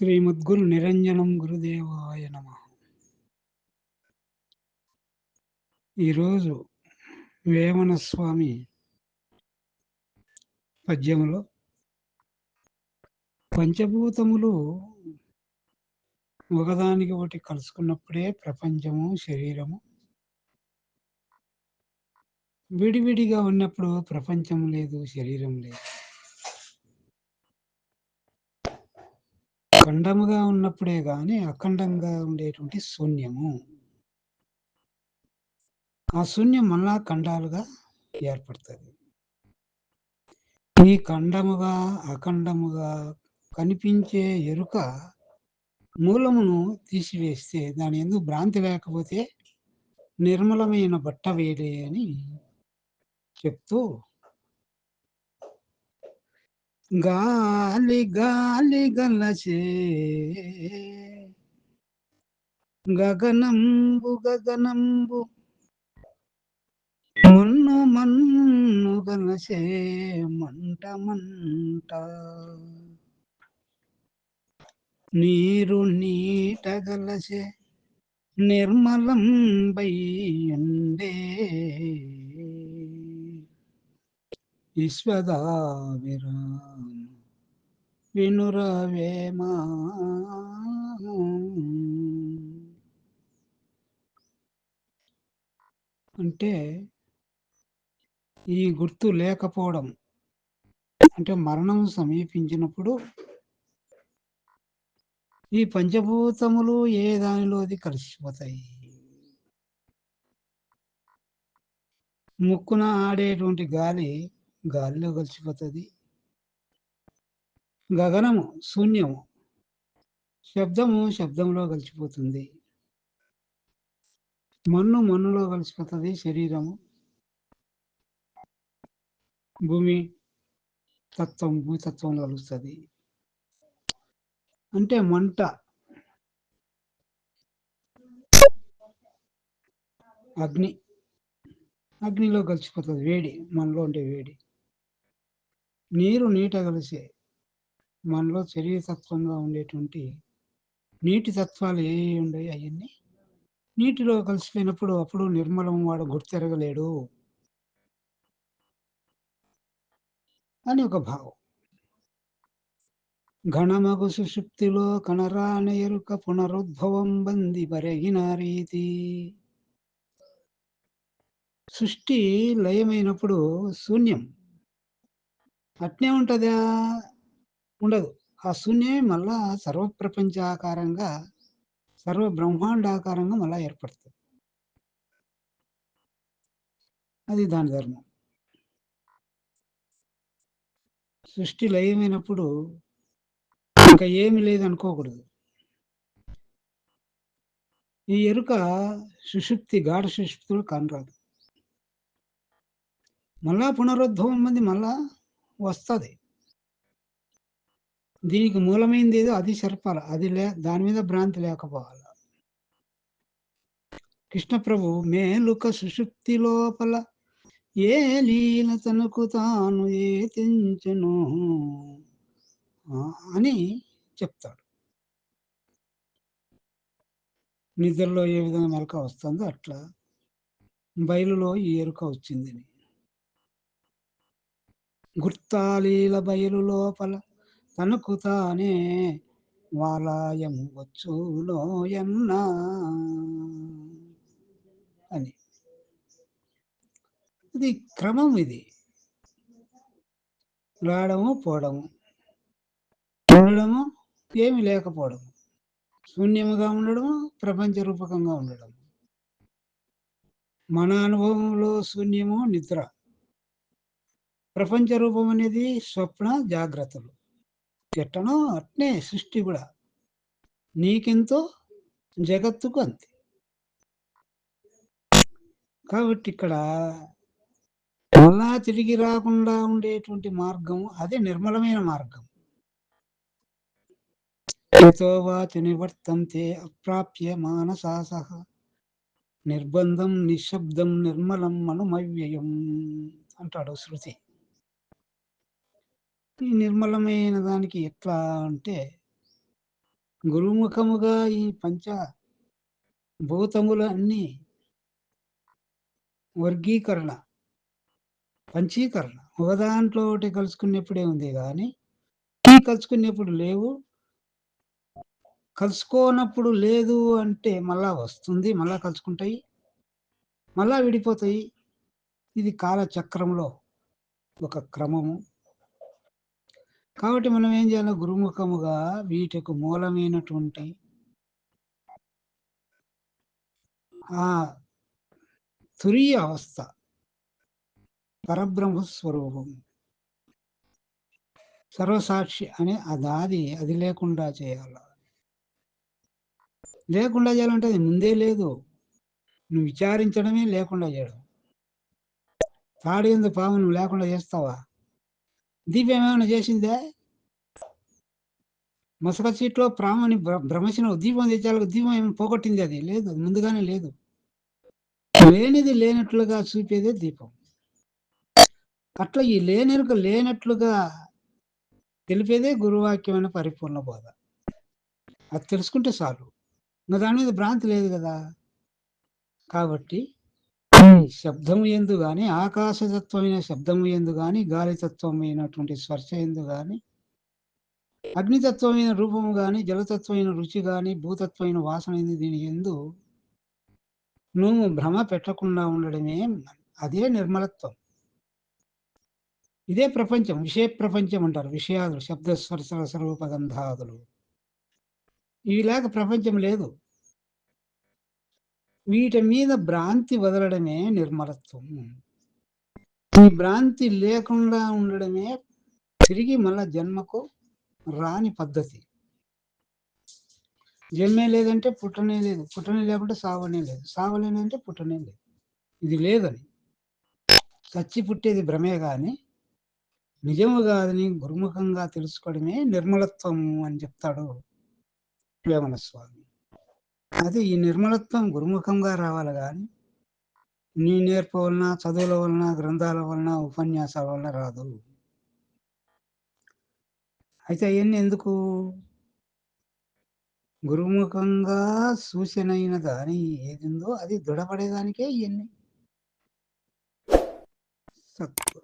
శ్రీమద్గురు నిరంజనం గురుదేవాయ నమ. ఈరోజు వేమన స్వామి పద్యములో పంచభూతములు ఒకదానికి ఒకటి కలుసుకున్నప్పుడే ప్రపంచము శరీరము విడివిడిగా ఉన్నప్పుడు ప్రపంచం లేదు శరీరం లేదు. ఖండముగా ఉన్నప్పుడే గాని అఖండంగా ఉండేటువంటి శూన్యము. ఆ శూన్యం మళ్ళా ఖండాలుగా ఏర్పడుతుంది. ఈ ఖండముగా అఖండముగా కనిపించే ఎరుక మూలమును తీసివేస్తే దాని ఎందుకు భ్రాంతి లేకపోతే నిర్మలమైన బట్ట వేడే అని చెప్తూ గాలి గాలి గలచే. గగనంబు గగనంబు మన్ను మన్ను గలచే మంట మంట. నీరు నీట గలచే నిర్మలం బయ్యండే విశ్వదావిరా వినురవేమా అంటే ఈ గుర్తు లేకపోవడం అంటే మరణం సమీపించినప్పుడు ఈ పంచభూతములు ఏ దానిలోది కలిసిపోతాయి? ముక్కున ఆడేటువంటి గాలి గాలిలో కలిసిపోతుంది. గగనము శూన్యము. శబ్దము శబ్దంలో కలిసిపోతుంది. మన్ను మన్నులో కలిసిపోతుంది శరీరము. భూమి తత్వం భూతత్వంలో కలుస్తుంది. అంటే మంట. అగ్ని. అగ్నిలో కలిసిపోతుంది వేడి. మనలో ఉండే వేడి. నీరు నీట కలిసే మనలో శరీరతత్వంగా ఉండేటువంటి నీటి తత్వాలు ఏ ఉండవు అవన్నీ? నీటిలో కలిసిపోయినప్పుడు అప్పుడు నిర్మలం వాడు గుర్తెరగలేడు అని ఒక భావం. ఘనమగు సుషుప్తిలో కణరాన ఎరుక పునరుద్భవం బంది బరగిన రీతి. సృష్టి లయమైనప్పుడు శూన్యం. అట్నే ఉంటుందా? ఉండదు. ఆ శూన్యమే మళ్ళా సర్వప్రపంచాకారంగా సర్వ బ్రహ్మాండాకారంగా మళ్ళా ఏర్పడుతుంది. అది దాని ధర్మం. సృష్టి లయమైనప్పుడు ఇంకా ఏమి లేదనుకోకూడదు. ఈ ఎరుక సుషుప్తి గాఢ సుషుప్తులు కనరాదు. మళ్ళా పునరుద్భవం మంది మళ్ళా వస్తుంది. దీనికి మూలమైంది ఏదో అది సరిపాలి అది లే దాని మీద భ్రాంతి లేకపోవాలి? కృష్ణప్రభు మేలుక సుషుప్తి లోపల ఏ లీల తనకు తాను ఏ అని చెప్తాడు. నిద్రలో ఏ విధంగా మెలక వస్తుందో అట్లా బయలులో ఈ ఎరుక వచ్చిందని. గుర్తాలీల బయలు లోపల తనకు తానే వాలాయము వచ్చులోయన్నా అని. ఇది క్రమం ఇది. రావడము పోవడము ఉండడము ఏమి లేకపోవడము శూన్యముగా ఉండడము ప్రపంచ రూపకంగా ఉండడము. మన అనుభవంలో శూన్యము నిద్ర. ప్రపంచ రూపం అనేది స్వప్న జాగ్రత్తలు. ఎట్టనో అట్నే సృష్టి కూడా. నీకెంతో జగత్తుకు అంతే. కాబట్టి ఇక్కడ మళ్ళా తిరిగి రాకుండా ఉండేటువంటి మార్గం అదే నిర్మలమైన మార్గం. వాచ నివర్తంతే అప్రాప్య మానసాసహ. నిర్బంధం నిశ్శబ్దం నిర్మలం మనుమవ్యయం అంటాడు శృతి. ఈ నిర్మలమైన దానికి ఎట్లా అంటే గురుముఖముగా ఈ పంచ భూతములన్నీ వర్గీకరణ పంచీకరణ ఒక దాంట్లో ఒకటి కలుసుకునేప్పుడే ఉంది కానీ కలుసుకునేప్పుడు లేవు. కలుసుకోనప్పుడు లేదు అంటే మళ్ళా వస్తుంది మళ్ళా కలుసుకుంటాయి మళ్ళా విడిపోతాయి. ఇది కాలచక్రంలో ఒక క్రమము. కాబట్టి మనం ఏం చేయాలి? గురుముఖముగా వీటికి మూలమైనటువంటి ఆ తురియ అవస్థ పరబ్రహ్మస్వరూపం సర్వసాక్షి అనే అదాది అది లేకుండా చేయాల. లేకుండా చేయాలంటే అది ముందే లేదు. నువ్వు విచారించడమే లేకుండా చేయడం. తాడు ఎందు పాము నువ్వు లేకుండా చేస్తావా? దీపం ఏమైనా చేసిందే? మసక సీట్లో ప్రామని భ్రమసిన దీపం తెచ్చాలి దీపం ఏమైనా పోగొట్టింది అది? లేదు అది ముందుగానే లేదు. లేనిది లేనట్లుగా చూపేదే దీపం. అట్లా ఈ లేనెరుక లేనట్లుగా తెలిపేదే గురువాక్యమైన పరిపూర్ణ బోధ. అది తెలుసుకుంటే చాలు. ఇంకా దాని మీద భ్రాంతి లేదు కదా? కాబట్టి శబ్దము ఎందు గాని ఆకాశతత్వమైన శబ్దము ఎందు గాని గాలితత్వమైనటువంటి స్పర్శ ఎందు గాని అగ్నితత్వమైన రూపము గాని జలతత్వమైన రుచి గాని భూతత్వమైన వాసన ఎందు దీని ఎందు నువ్వు భ్రమ పెట్టకుండా ఉండడమే అదే నిర్మలత్వం. ఇదే ప్రపంచం విషయ ప్రపంచం అంటారు విషయాలు శబ్ద స్పర్శ సర్వపగంధాదులు ఇవి లేక ప్రపంచం లేదు. వీటి మీద భ్రాంతి వదలడమే నిర్మలత్వం. ఈ భ్రాంతి లేకుండా ఉండడమే తిరిగి మళ్ళా జన్మకు రాని పద్ధతి. జన్మే లేదంటే పుట్టనే లేదు. పుట్టనే లేకుంటే సావనే లేదు. సావలేనంటే పుట్టనే లేదు. ఇది లేదని. చచ్చి పుట్టేది భ్రమే కానీ నిజము కాదని గురుముఖంగా తెలుసుకోవడమే నిర్మలత్వము అని చెప్తాడు వేమన స్వామి అది ఈ నిర్మలత్వం గురుముఖంగా రావాలి కానీ నీ నేర్పు వలన చదువుల వలన గ్రంథాల వలన ఉపన్యాసాల వలన రాదు. అయితే అవన్నీ ఎందుకు? గురుముఖంగా సూచనైన దాని ఏదిందో అది దృఢపడేదానికే ఇవన్నీ సత్తురు